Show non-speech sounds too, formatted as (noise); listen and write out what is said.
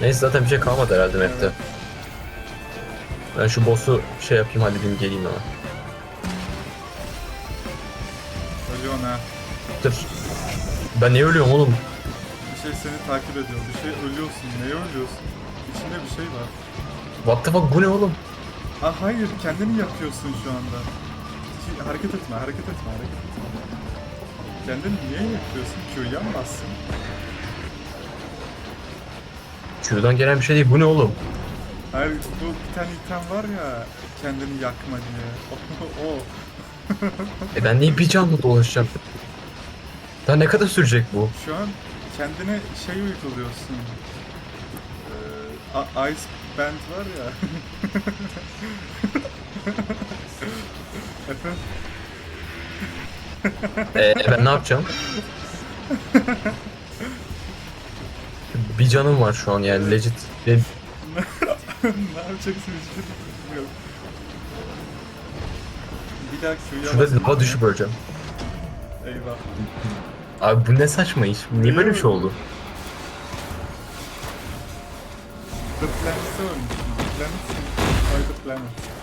Neyse zaten bir şey kalmadı herhalde map'te. Ben şu boss'u şey yapayım halledeyim geleyim hemen. Ölüyorsun ha. Dur. Ben niye ölüyorum oğlum? Bir şey seni takip ediyor. Bir şey ölüyorsun. Neye ölüyorsun? İçinde bir şey var. What the fuck bu ne oğlum? Ah hayır kendini yapıyorsun şu anda. Hareket etme, hareket etme, hareket etme. Kendini niye yapıyorsun? Q'ya mı bassın? Q'dan gelen bir şey değil bu ne oğlum? Hayır bu bir tane item var ya kendini yakma diye. (laughs) O. E ben niye bir canlı dolaşacağım? Daha ne kadar sürecek bu? Şu an kendine şey uyguluyorsun. Ee, Ice Band var ya. Efendim? (laughs) E ben ne yapacağım? (laughs) Bir canım var şu an yani legit. E, ne yapacaksın yok. Bir daha Q'ya Şurada lava düşüp öleceğim. Eyvah. Abi bu ne saçma iş? Niye böyle bir şey oldu? The Planet'ı. The the Planet.